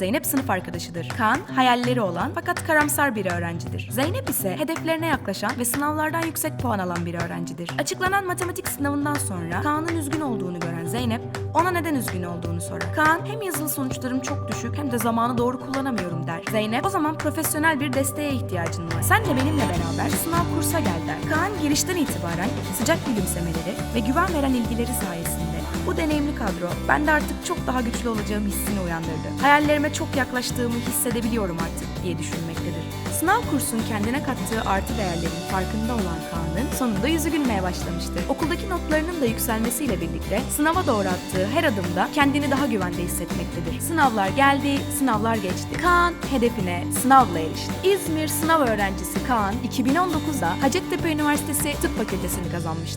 Zeynep sınıf arkadaşıdır. Kaan hayalleri olan fakat karamsar bir öğrencidir. Zeynep ise hedeflerine yaklaşan ve sınavlardan yüksek puan alan bir öğrencidir. Açıklanan matematik sınavından sonra Kaan'ın üzgün olduğunu gören Zeynep ona neden üzgün olduğunu sorar. Kaan hem yazılı sonuçlarım çok düşük hem de zamanı doğru kullanamıyorum der. Zeynep o zaman profesyonel bir desteğe ihtiyacın var. Sen de benimle beraber sınav kursa gel der. Kaan girişten itibaren sıcak gülümsemeleri ve güven veren ilgileri sayesinde bu deneyimli kadro bende artık çok daha güçlü olacağım hissini uyandırdı. Hayallerime çok yaklaştığımı hissedebiliyorum artık diye düşünmektedir. Sınav kursun kendine kattığı artı değerlerin farkında olan Kaan'ın sonunda yüzü gülmeye başlamıştır. Okuldaki notlarının da yükselmesiyle birlikte sınava doğru attığı her adımda kendini daha güvende hissetmektedir. Sınavlar geldi, sınavlar geçti. Kaan hedefine sınavla erişti. İzmir sınav öğrencisi Kaan 2019'da Hacettepe Üniversitesi Tıp Fakültesini kazanmıştır.